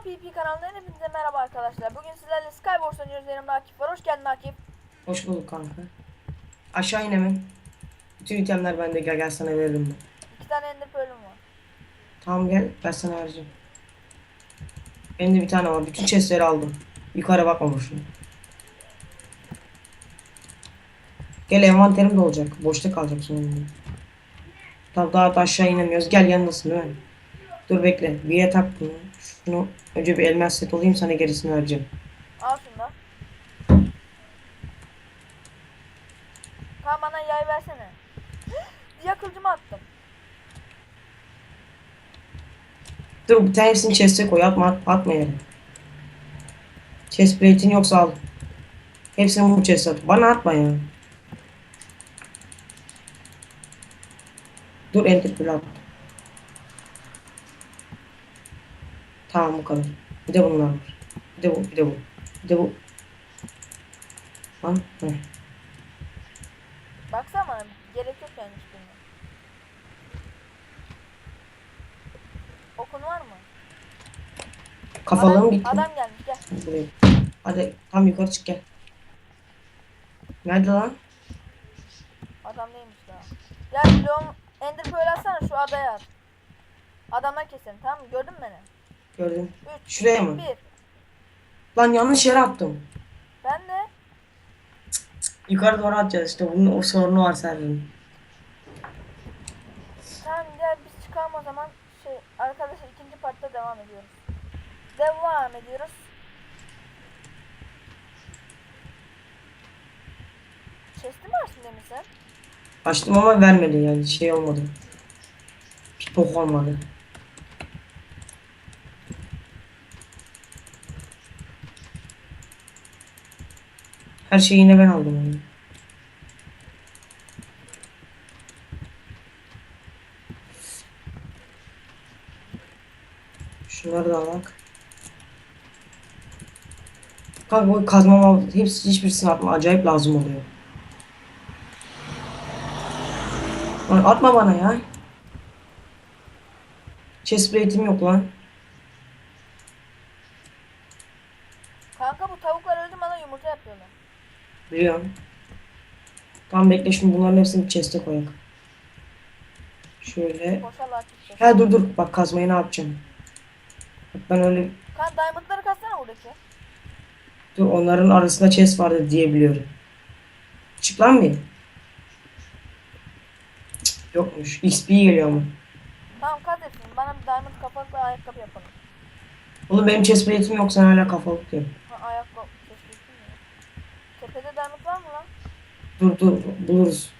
PP kanalından hepinize merhaba arkadaşlar. Bugün sizlerle Skywars oynuyoruz. Yanımda Akif var. Hoş geldin Akif. Hoş bulduk kanka. Aşağı in hemen. Bütün itemler bende gel gel sana veririm ben. İki tane ender pearl'üm var. Tamam gel ben sana vereceğim. Benim de bir tane var. Bütün chestleri aldım. Yukarı bakma boşuna. Gel envanterim de olacak. Boşta kalacak sonra. Tamam daha da aşağı inemiyoruz. Gel yanındasın değil mi? Dur bekle. Yere tak bunu. Şunu önce bir elmas set olayım sana gerisini vereceğim. Al şunu da. Tamam bana yay versene. Diye kılıcımı attım. Dur bir tanesini chest'e koy. Atma, at- atma yere. Chest plate'in yoksa al. Hepsini bu chest'e at. Bana atma ya. Dur enter pearl. Tamam bu kadar. Bir de bunlar var. Bir de bu, bir de bu. Bir de bu. Lan, heh. Baksana. Gerek yok yani hiçbirine. Okun var mı? Kafalığım adam, gitti. adam gelmiş gel. Buraya. Hadi tam yukarı çık gel. Nerede lan? Adam neymiş daha. Gel bloğum ender pearl atsana şu adaya at. Adamlar kesin tamam mı? Gördün mü beni? Gördüm. 3, Şuraya mı? 1. Lan yanlış yere attım. Ben de Yukarı doğru atacağız işte bunun o sorunu var Serdar'ın. Tamam gel biz çıkalım o zaman. Şey arkadaşlar ikinci partta devam ediyoruz. Devam ediyoruz. Chest'i mi açtın demin sen? Açtım ama vermedi yani şey olmadı. Pipok olmadı. Her şeyi yine ben aldım onu. Şunları da alak. Kanka bu kazmama hepsi hiçbirisini atma acayip lazım oluyor. Atma bana ya. Chest plate'im yok lan. Kanka bu tavuklar öldü bana yumurta yapıyorlar. Biliyorum. Tamam bekle şimdi bunların hepsini chest'e koyak. Şöyle. Boşal chest. Ha dur dur bak kazmayı ne yapacağım. Bak ben öyle Kan diamondları katsana buradaki. dur onların arasında chest vardı diye biliyorum. Çık lan bir. Cık, Yokmuş. XP geliyor mu? Tamam kat hepsini. Bana bir diamond kapaklı ayakkabı yapalım. Oğlum benim chest plate'im yok sen hala kafalık diyorsun. Ha, ayakkabı. Chest mi ya? Tepede diamond var mı lan? Dur dur buluruz.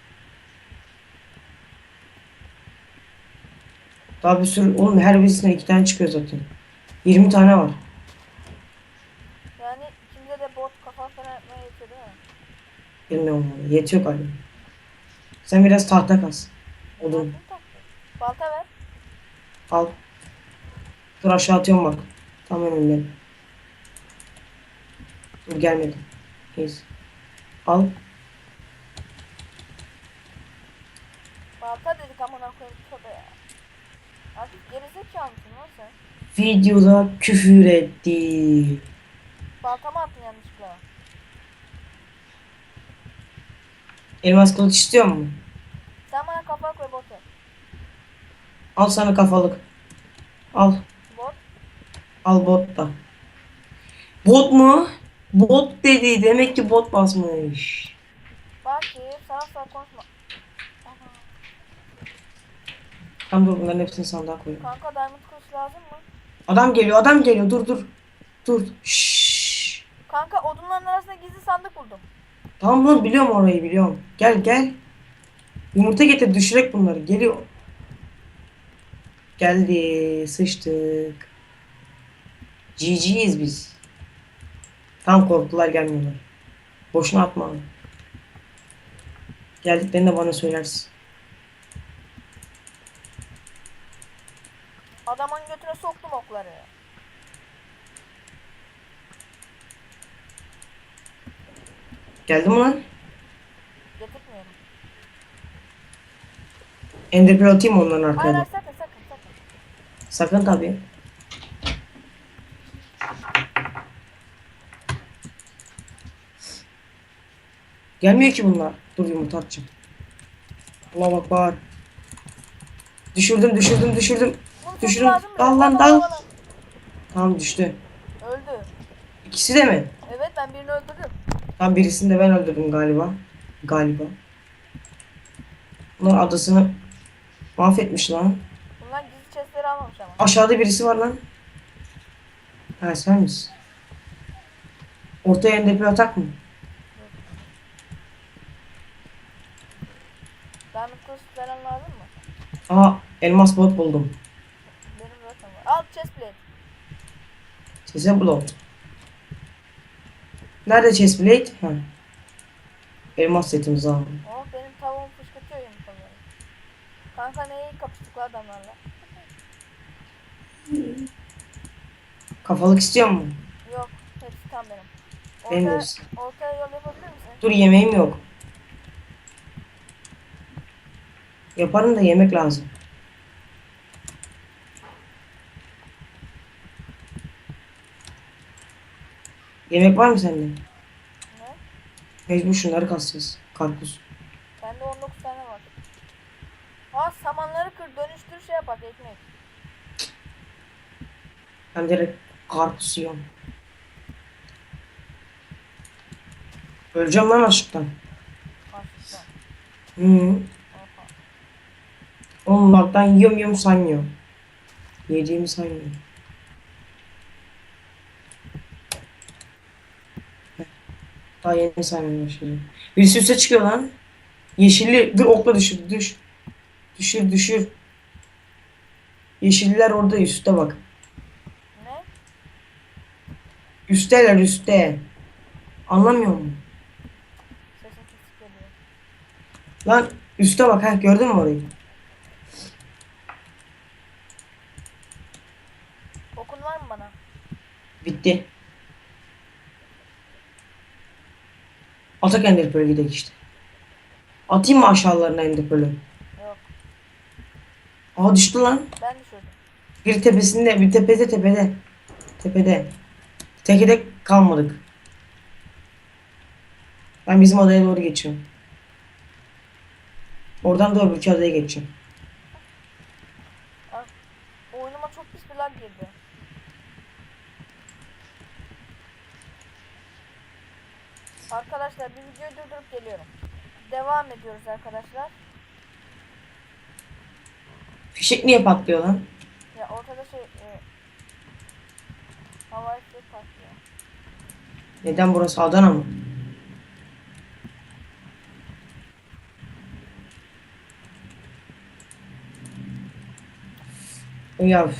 Daha bir sürü oğlum her birisine iki tane çıkıyor zaten. 20 tane var. Yani ikimize de bot kafa falan yapmaya yetiyor değil mi? Bilmiyorum vallahi. Yetiyor galiba. Sen biraz tahta kas. Odun. Balta ver. al. Dur aşağı atıyorum bak. Tam önümde. Dur gelmedi. Neyse. Al. Dedik amına koyayım tövbe ya. Artık gerizekalı mısın lan sen? Videoda küfür etti. Baltamı attın yanlışlıkla. Elmas kılıç istiyor mu? Sen bana kafa koy botu. Al sana kafalık. Al. Bot. Al bot da. Bot mu? Bot dedi. Demek ki bot basmış. Bak ki sağ sağ konuşma. Aha. Tamam dur bunların hepsini sandığa koyuyorum. Kanka diamond kılıç lazım mı? Adam geliyor adam geliyor dur dur. Dur. Şşş. Kanka odunların arasında gizli sandık buldum. Tamam lan biliyorum orayı biliyorum. Gel gel. Yumurta getir düşürek bunları. Geliyor. Geldi. Sıçtık. GG'yiz biz. Tam korktular gelmiyorlar. Boşuna atma. Geldiklerinde bana söylersin. Adamın götüne soktum okları. Geldim lan. Getirtmiyorum. Enderpearl atayım onların arkaya. Hayır sakın sakın sakın. Sakın tabii. Gelmiyor ki bunlar. Dur yumurta atacağım. Buna bak bağır. Düşürdüm düşürdüm düşürdüm. Düşürün. lazım? Dal lan, dal. Tamam düştü. Öldü. İkisi de mi? Evet ben birini öldürdüm. Tam birisini de ben öldürdüm galiba. Galiba. Bunlar adasını mahvetmiş lan. Bunlar gizli chestleri almamış ama. Aşağıda birisi var lan. Ha sen misin? Ortaya ender bir atak mı? Diamond kılıç falan lazım mı? Aha elmas balık buldum. Benim zaten var. Al chestplate. Size bulalım. Nerede chestplate? Ha. Elmas setimizi aldım. Oh benim tavuğum fışkırtıyor yumurtaları. Kanka neyi kapıştık la adamlarla? Kafalık istiyor musun? Yok hepsi tam benim. Benim de Ortaya, hepsi. ortaya yol yapabilir misin? Dur yemeğim yok. Yaparım da yemek lazım. Yemek var mı sende? Ne? Mecbur şunları kasacağız. Karpuz. Bende 19 tane var. Aa samanları kır dönüştür şey yapak ekmek. Ben direkt karpuz yiyorum. Öleceğim lan açlıktan. Açlıktan. Hı. Oha. Oğlum baktan yiyorum yiyorum saymıyor. Yediğimi saymıyor. Daha yeni saymaya başladı. Birisi üste çıkıyor lan. Yeşilli. Dur okla düşür. Düş. Düşür düşür. Yeşilliler orada üstte bak. Ne? Üsteler üstte. Anlamıyor musun? Sesin kesik geliyor. Lan üste bak ha gördün mü orayı? Okun var mı bana? Bitti. Atak ender bölgede işte. Atayım mı aşağılarına ender pearl'ü? Yok. Aa düştü lan. Ben düşürdüm. Bir tepesinde, bir tepede tepede. Tepede. Tekede kalmadık. Ben bizim adaya doğru geçiyorum. Oradan da öbür adaya geçeceğim. Oyunuma çok pis bir lag girdi. Arkadaşlar bir videoyu durdurup geliyorum. Devam ediyoruz arkadaşlar. Fişek niye patlıyor lan? Ya ortada şey e, havai fişek patlıyor. Neden burası Adana mı? Ya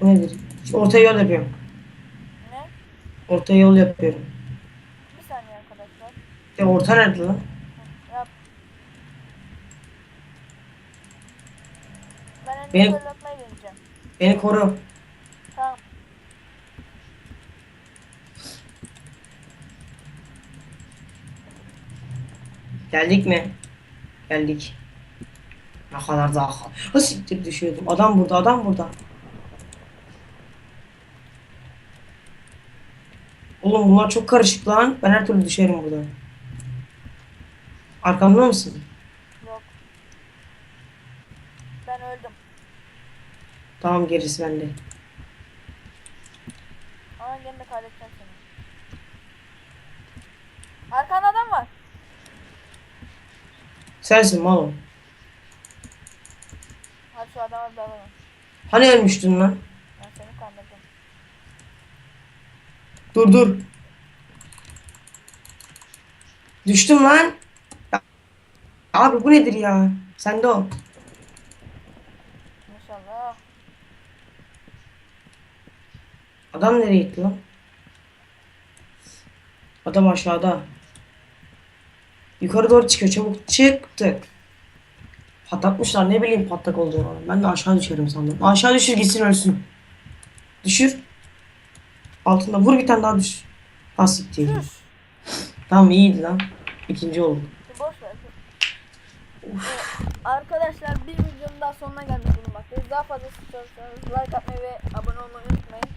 bu nedir? Ortaya yol yapıyorum. Ne? Ortaya yol yapıyorum. Ya orta nerede lan? Yap. Ben Benim- deneyeceğim. Beni koru. Tamam. Geldik mi? Geldik. Ne kadar daha Ha siktir düşüyordum. Adam burada, adam burada. Oğlum bunlar çok karışık lan. Ben her türlü düşerim burada. Arkamda mısın? Yok. Ben öldüm. Tamam gerisi bende. Ama gene de kaybedeceğim seni. Arkanda adam var. Sensin malo. Hadi şu adama bir dalalım. Hani ölmüştün lan? Ben seni kandırdım. Dur dur. Düştüm lan. Abi bu nedir ya? Sende o. İnşallah. Adam nereye gitti lan? Adam aşağıda. Yukarı doğru çıkıyor çabuk. Çıktık. Patlatmışlar ne bileyim patlak olduğunu. Ben de aşağı düşerim sandım. Aşağı düşür gitsin ölsün. Düşür. Altında vur bir tane daha düş. Değil. Şuş. Tamam iyiydi lan. İkinci oldu. Bir boş ver. Evet, Arkadaşlar bir videonun daha sonuna gelmiş bulunmaktayız. Daha fazla istiyorsanız like atmayı ve abone olmayı unutmayın.